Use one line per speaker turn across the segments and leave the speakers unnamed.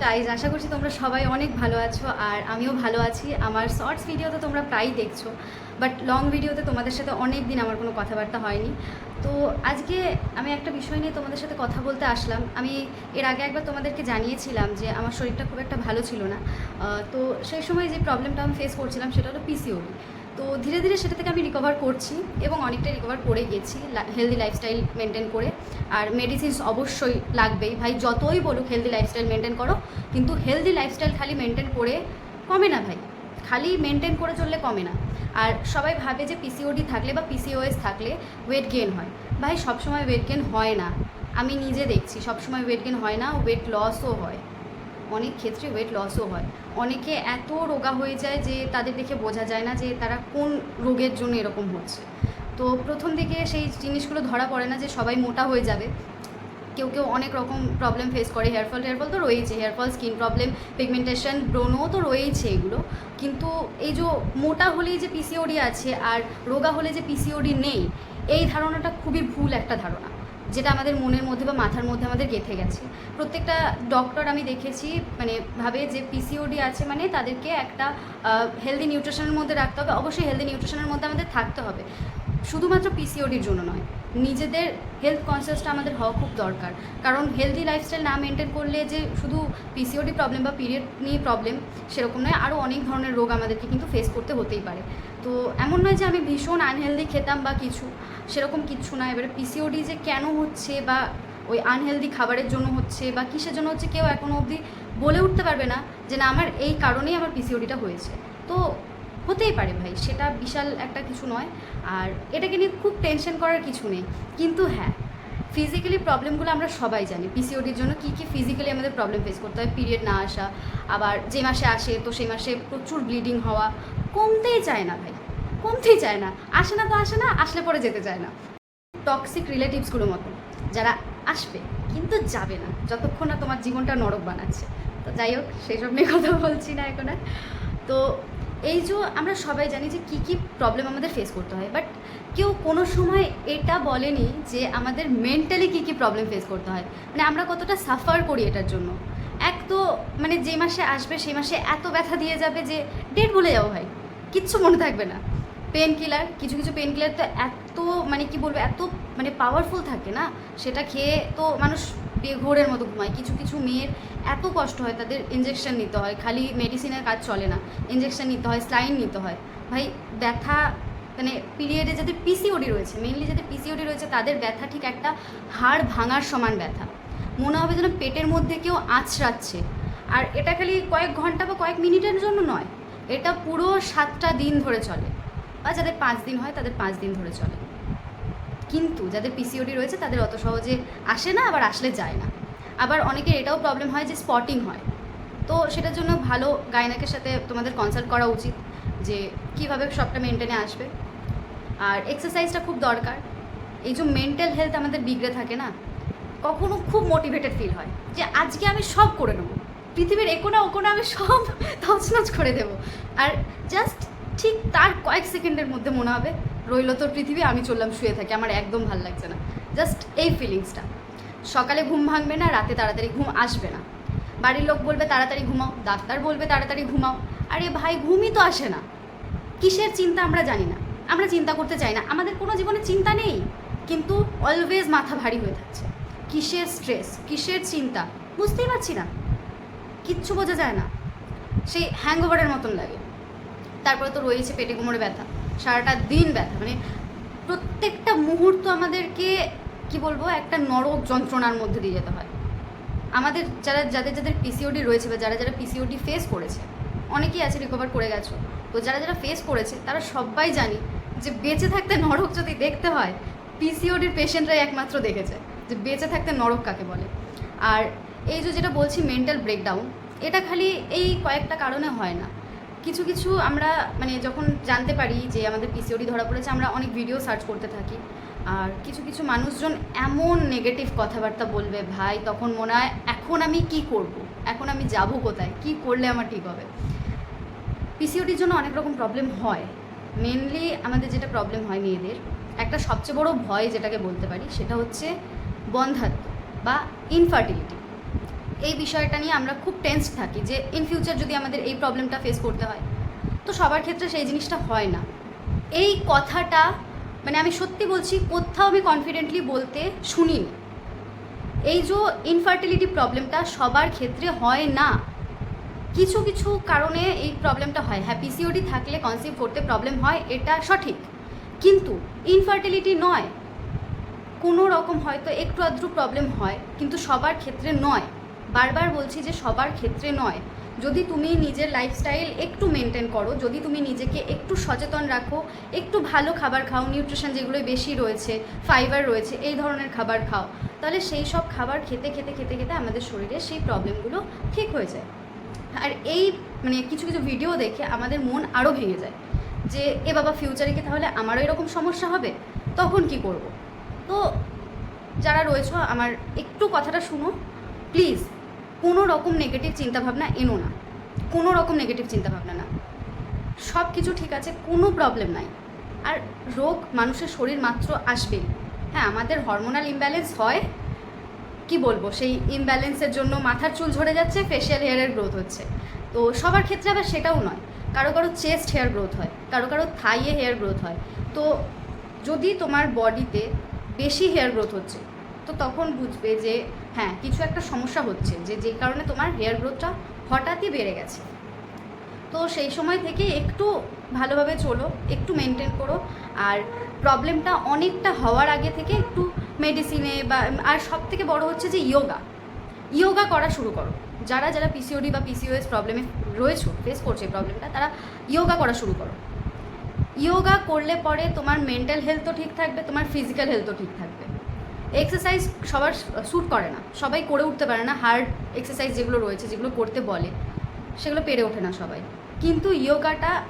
Guys আশা করছি তোমরা সবাই অনেক ভালো আছো আর আমিও ভালো আছি। আমার শর্টস ভিডিওতে তোমরা প্রায়ই দেখছ বাট লং ভিডিওতে তোমাদের সাথে অনেক দিন আমার কোনো কথাবার্তা হয়নি। তো আজকে আমি একটা বিষয় নিয়ে তোমাদের সাথে কথা বলতে আসলাম। আমি এর আগে একবার তোমাদেরকে জানিয়েছিলাম যে আমার শরীরটা খুব একটা ভালো ছিল না। তো সেই সময় যে প্রবলেমটা আমি ফেস করছিলাম সেটা হলো পিসিওডি তো ধীরে ধীরে সেটা থেকে আমি রিকভার করছি এবং অনেকটা রিকভার করে গেছি হেলদি লাইফস্টাইল মেনটেন করে। আর মেডিসিনস অবশ্যই লাগবেই। ভাই, যতই বলুক হেলদি লাইফস্টাইল মেনটেন করো, কিন্তু হেলদি লাইফস্টাইল খালি মেনটেন করে কমে না ভাই। খালি মেনটেন করে চললে কমে না। আর সবাই ভাবে যে পিসিওডি থাকলে বা পিসিওএস থাকলে ওয়েট গেন হয়। ভাই, সবসময় ওয়েট গেন হয় না। আমি নিজে দেখছি, সবসময় ওয়েট গেন হয় না ওয়েট লসও হয়। অনেক ক্ষেত্রে ওয়েট লসও হয়। অনেকে এত রোগা হয়ে যায় যে তাদের দেখে বোঝা যায় না যে তারা কোন রোগের জন্য এরকম হচ্ছে। তো প্রথম দিকে সেই জিনিসগুলো ধরা পড়ে না যে সবাই মোটা হয়ে যাবে। কেউ কেউ অনেক রকম প্রবলেম ফেস করে। হেয়ার ফল হেয়ার ফল তো রয়েছে hair fall skin problem pigmentation ব্রোনো তো রয়েইছে এগুলো। কিন্তু এই যে মোটা হলেই যে পিসিওডি আছে আর রোগা হলে যে পিসিওডি নেই, এই ধারণাটা খুবই ভুল একটা ধারণা। যেটা আমাদের মনের মধ্যে বা মাথার মধ্যে আমাদের গেঁথে গেছে। প্রত্যেকটা ডক্টর আমি দেখেছি মানে ভাবে যে পিসিওডি আছে মানে তাদেরকে একটা হেলদি নিউট্রিশনের মধ্যে রাখতে হবে। অবশ্যই হেলদি নিউট্রিশনের মধ্যে আমাদের থাকতে হবে। শুধুমাত্র পিসিওডির জন্য নয়, নিজেদের হেলথ কনসিয়াসটা আমাদের হওয়া খুব দরকার। কারণ হেলদি লাইফস্টাইল না মেনটেন করলে যে শুধু পিসিওডি প্রবলেম বা পিরিয়ড নিয়ে প্রবলেম সেরকম নয় আরও অনেক ধরনের রোগ আমাদেরকে কিন্তু ফেস করতে হতেই পারে। তো এমন নয় যে আমি ভীষণ আনহেলদি খেতাম বা কিছু, সেরকম কিচ্ছু না। এবারে পিসিওডি যে কেন হচ্ছে বা ওই আনহেলদি খাবারের জন্য হচ্ছে বা কিসের জন্য হচ্ছে কেউ এখনও অবধি বলে উঠতে পারবে না যে না, আমার এই কারণেই আমার পিসিওডিটা হয়েছে। তো হতেই পারে ভাই, সেটা বিশাল একটা কিছু নয়। আর এটাকে নিয়ে খুব টেনশন করার কিছু নেই। কিন্তু হ্যাঁ ফিজিক্যালি প্রবলেমগুলো আমরা সবাই জানি। পিসিওডির জন্য কী কী ফিজিক্যালি আমাদের প্রবলেম ফেস করতে হয় পিরিয়ড না আসা, আবার যে মাসে আসে, তো সেই মাসে প্রচুর ব্লিডিং হওয়া, কমতেই চায় না ভাই, কমতেই চায় না। আসে না তো আসে না, আসলে পরে যেতে চায় না। টক্সিক রিলেটিভসগুলোর মতো, যারা আসবে কিন্তু যাবে না, যতক্ষণ না তোমার জীবনটা নরক বানাচ্ছে। তো যাই হোক সেই সব নিয়ে কথা বলছি না এখন আর। তো এই যে আমরা সবাই জানি যে কী কী প্রবলেম আমাদের ফেস করতে হয় বাট কেউ কোনো সময় এটা বলেনি যে আমাদের মেন্টালি কী কী প্রবলেম ফেস করতে হয়। মানে আমরা কতটা সাফার করি এটার জন্য। এক তো মানে যে মাসে আসবে সেই মাসে এত ব্যথা দিয়ে যাবে যে ডেট বলে যাব ভাই। কিচ্ছু মনে থাকবে না। পেন কিলার কিছু কিছু পেন কিলার তো এত মানে কি বলব, এত মানে পাওয়ারফুল থাকে না। সেটা খেয়ে তো মানুষ বেঘোরের মতো ঘুমায়। কিছু কিছু মেয়ের এত কষ্ট হয় তাদের ইঞ্জেকশন নিতে হয়, খালি মেডিসিনের কাজ চলে না ইঞ্জেকশন নিতে হয় স্লাইন নিতে হয়। ভাই, ব্যথা মানে পিরিয়ডে যাদের পিসিওডি রয়েছে মেনলি যাদের পিসিওডি রয়েছে, তাদের ব্যথা ঠিক একটা হাড় ভাঙার সমান ব্যথা। মনে হবে যেন পেটের মধ্যে কেউ আঁচড়াচ্ছে আর এটা খালি কয়েক ঘণ্টা বা কয়েক মিনিটের জন্য নয়, এটা পুরো সাতটা দিন ধরে চলে। বা যাদের পাঁচ দিন হয়, তাদের পাঁচ দিন ধরে চলে। কিন্তু যাদের পিসিওডি রয়েছে, তাদের অত সহজে আসে না, আবার আসলে যায় না। আবার অনেকের এটাও প্রবলেম হয় যে স্পটিং হয়। তো সেটার জন্য ভালো গায়নাকের সাথে তোমাদের কনসাল্ট করা উচিত যে কীভাবে সবটা মেনটেনে আসবে। আর এক্সারসাইজটা খুব দরকার। এই যে মেন্টাল হেলথ আমাদের বিগড়ে থাকে না, কখনো খুব মোটিভেটেড ফিল হয় যে আজকে আমি সব করে নেব। পৃথিবীর একোনা ওকোনা আমি সব তছনছ করে দেবো। আর জাস্ট ঠিক তার কয়েক সেকেন্ডের মধ্যে মনে হবে, রইল তোর পৃথিবী, আমি চললাম শুয়ে থাকি, আমার একদম ভালো লাগছে না। জাস্ট এই ফিলিংসটা সকালে ঘুম ভাঙবে না, রাতে তাড়াতাড়ি ঘুম আসবে না। বাড়ির লোক বলবে, তাড়াতাড়ি ঘুমাও। ডাক্তার বলবে, তাড়াতাড়ি ঘুমাও। আরে ভাই, ঘুমই তো আসে না। কিসের চিন্তা আমরা জানি না। আমরা চিন্তা করতে চাই না। আমাদের কোনো জীবনে চিন্তা নেই। কিন্তু অলওয়েজ মাথা ভারী হয়ে থাকছে। কিসের স্ট্রেস কিসের চিন্তা? বুঝতেই পারছি না। কিচ্ছু বোঝা যায় না। সেই হ্যাংওভারের মতন লাগে। তারপরে তো রয়েছে পেটে কোমরে ব্যথা। সারাটা দিন ব্যথা। মানে প্রত্যেকটা মুহূর্ত আমাদেরকে কি বলব, একটা নরক যন্ত্রণার মধ্যে দিয়ে যেতে হয়। আমাদের যারা, যাদের যাদের পিসিওডি রয়েছে বা যারা যারা পিসিওডি ফেস করেছে, অনেকেই আছে রিকভার করে গেছো। তো যারা যারা ফেস করেছে, তারা সবাই জানি যে বেঁচে থাকতে নরক যদি দেখতে হয় পিসিওডির পেশেন্টরাই একমাত্র দেখেছে, যে বেঁচে থাকতে নরক কাকে বলে। আর এই যে যেটা বলছি মেন্টাল ব্রেকডাউন এটা খালি এই কয়েকটা কারণে হয় না। কিছু কিছু আমরা মানে যখন জানতে পারি যে আমাদের পিসিওডি ধরা পড়েছে, আমরা অনেক ভিডিও সার্চ করতে থাকি। আর কিছু কিছু মানুষজন এমন নেগেটিভ কথাবার্তা বলবে, ভাই, তখন মনে হয় এখন আমি কি করব। এখন আমি যাব কোথায়? কি করলে আমার ঠিক হবে? পিসিওডির জন্য অনেক রকম প্রবলেম হয়। মেনলি আমাদের যেটা প্রবলেম হয় মেয়েদের, একটা সবচেয়ে বড় ভয় যেটাকে বলতে পারি, সেটা হচ্ছে বন্ধাত্ম বা ইনফার্টিলিটি এই বিষয়টা নিয়ে আমরা খুব টেন্স থাকি যে ইন ফিউচার যদি আমাদের এই প্রবলেমটা ফেস করতে হয়। তো সবার ক্ষেত্রে সেই জিনিসটা হয় না। এই কথাটা মানে আমি সত্যি বলছি, কোথাও আমি কনফিডেন্টলি বলতে শুনিনি। এই যে ইনফার্টিলিটি প্রবলেমটা সবার ক্ষেত্রে হয় না। কিছু কিছু কারণে এই প্রবলেমটা হয়। হ্যাঁ পিসিওডি থাকলে কনসিভ করতে প্রবলেম হয়, এটা সঠিক। কিন্তু ইনফার্টিলিটি নয়। কোনো রকম হয়তো একটু আধটু প্রবলেম হয়, কিন্তু সবার ক্ষেত্রে নয়। বারবার বলছি যে সবার ক্ষেত্রে নয়। যদি তুমি নিজের লাইফস্টাইল একটু মেনটেন করো, যদি তুমি নিজেকে একটু সচেতন রাখো, একটু ভালো খাবার খাও নিউট্রিশন যেগুলো বেশি রয়েছে ফাইবার রয়েছে, এই ধরনের খাবার খাও, তাহলে সেই সব খাবার খেতে খেতে খেতে খেতে আমাদের শরীরে সেই প্রবলেমগুলো ঠিক হয়ে যায়। আর এই মানে কিছু কিছু ভিডিও দেখে আমাদের মন আরও ভেঙে যায় যে, এ বাবা ফিউচারে কি তাহলে আমারও এরকম সমস্যা হবে? তখন কি করব? তো যারা রয়েছো, আমার একটু কথাটা শুনো প্লিজ কোনো রকম নেগেটিভ চিন্তাভাবনা এনো না। কোনো রকম নেগেটিভ চিন্তাভাবনা না। সব কিছু ঠিক আছে, কোনো প্রবলেম নাই। আর রোগ মানুষের শরীর মাত্র আসবেই হ্যাঁ আমাদের হরমোনাল ইমব্যালেন্স হয়। কি বলব, সেই ইমব্যালেন্সের জন্য মাথার চুল ঝরে যাচ্ছে ফেশিয়াল হেয়ারের গ্রোথ হচ্ছে। তো সবার ক্ষেত্রে আবার সেটাও নয়। কারও কারও চেস্ট হেয়ার গ্রোথ হয়, কারও কারও থাইয়ে হেয়ার গ্রোথ হয়। তো যদি তোমার বডিতে বেশি হেয়ার গ্রোথ হচ্ছে তো তখন বুঝবে যে হ্যাঁ কিছু একটা সমস্যা হচ্ছে, যে যে কারণে তোমার হেয়ার গ্রোথটা হঠাৎই বেড়ে গেছে। তো সেই সময় থেকে একটু ভালোভাবে চলো, একটু মেনটেন করো, আর প্রবলেমটা অনেকটা হওয়ার আগে থেকে একটু মেডিসিনে বা, আর সব থেকে বড়ো হচ্ছে যে ইয়োগা ইয়োগা করা শুরু করো। যারা যারা পিসিওডি বা পিসিওএস প্রবলেমে রয়েছো ফেস করছে প্রবলেমটা তারা ইয়োগা করা শুরু করো। ইয়োগা করলে পরে তোমার মেন্টাল হেলথও ঠিক থাকবে, তোমার ফিজিক্যাল হেলথও ঠিক থাকবে। এক্সারসাইজ সবার স্যুট করে না। সবাই করে উঠতে পারে না। হার্ড এক্সারসাইজ যেগুলো রয়েছে, যেগুলো করতে বলে, সেগুলো পেরে ওঠে না সবাই। কিন্তু ইয়োগাটা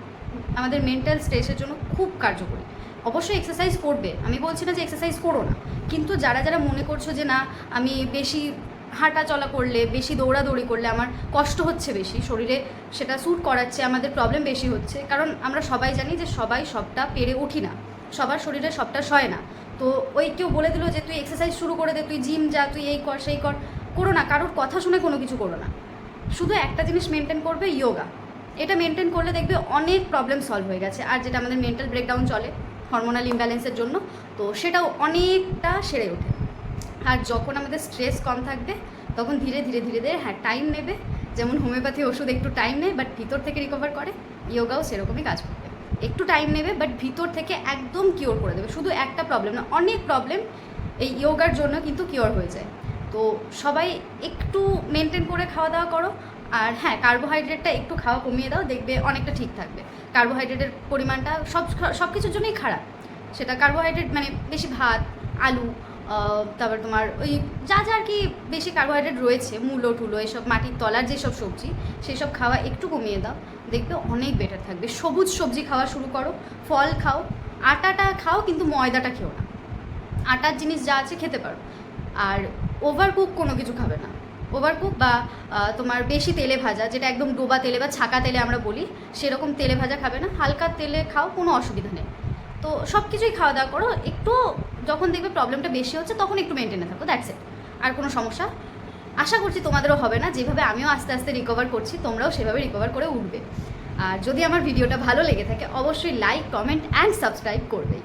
আমাদের মেন্টাল স্ট্রেসের জন্য খুব কার্যকরী। অবশ্যই এক্সারসাইজ করবে। আমি বলছি না যে এক্সারসাইজ করো না। কিন্তু যারা যারা মনে করছ যে না, আমি বেশি হাঁটা চলা করলে, বেশি দৌড়াদৌড়ি করলে আমার কষ্ট হচ্ছে বেশি, শরীরে সেটা স্যুট করাচ্ছে, আমাদের প্রবলেম বেশি হচ্ছে, কারণ আমরা সবাই জানি যে সবাই সবটা পেরে উঠি না। সবার শরীরে সবটা সয় না। তো ওই কেউ বলে দিল যে, তুই এক্সারসাইজ শুরু করে দে, তুই জিম যা, তুই এই কর, সেই কর। করো না, কারোর কথা শুনে কোনো কিছু করো না। শুধু একটা জিনিস মেনটেন করবে ইয়োগা এটা মেনটেন করলে দেখবে অনেক প্রবলেম সলভ হয়ে গেছে। আর যেটা আমাদের মেন্টাল ব্রেকডাউন চলে হরমোনাল ইমব্যালেন্সের জন্য, তো সেটাও অনেকটা সেরে ওঠে। আর যখন আমাদের স্ট্রেস কম থাকবে, তখন ধীরে ধীরে ধীরে ধীরে হ্যাঁ টাইম নেবে। যেমন হোমিওপ্যাথি ওষুধ একটু টাইম নেয় বাট ভিতর থেকে রিকভার করে ইয়োগাও সেরকমই কাজ করবে একটু টাইম নেবে বাট ভিতর থেকে একদম কিওর করে দেবে। শুধু একটা প্রবলেম না, অনেক প্রবলেম এই ইয়োগার জন্য কিন্তু কিওর হয়ে যায়। তো সবাই একটু মেনটেন করে খাওয়া দাওয়া করো, আর হ্যাঁ কার্বোহাইড্রেটটা একটু খাওয়া কমিয়ে দাও, দেখবে অনেকটা ঠিক থাকবে। কার্বোহাইড্রেটের পরিমাণটা সব সব কিছুর জন্যই খারাপ। সেটা কার্বোহাইড্রেট মানে বেশি ভাত, আলু তারপর তোমার ওই যা যা আর কি বেশি কার্বোহাইড্রেট রয়েছে, মূলো, টুলো, এসব মাটির তলার যেসব সবজি সেই সব খাওয়া একটু কমিয়ে দাও। দেখবে অনেক বেটার থাকবে। সবুজ সবজি খাওয়া শুরু করো, ফল খাও, আটাটা খাও কিন্তু ময়দাটা খেও না। আটার জিনিস যা আছে খেতে পারো। আর ওভার কুক কোনো কিছু খাবে না। ওভার কুক বা তোমার বেশি তেলে ভাজা, যেটা একদম ডোবা তেলে বা ছাকা তেলে আমরা বলি, সেরকম তেলে ভাজা খাবে না। হালকা তেলে খাও, কোনো অসুবিধা নেই। তো সব কিছুই খাওয়া দাওয়া করো, একটু যখন দেখবে প্রবলেমটা বেশি হচ্ছে তখন একটু মেনটেনে থাকো দ্যাটস ইট আর কোনো সমস্যা? আশা করছি তোমাদেরও হবে না, যেভাবে আমিও আস্তে আস্তে রিকভার করছি, তোমরাও সেভাবে রিকভার করে উঠবে। আর যদি আমার ভিডিওটা ভালো লেগে থাকে, অবশ্যই লাইক কমেন্ট অ্যান্ড সাবস্ক্রাইব করবেই।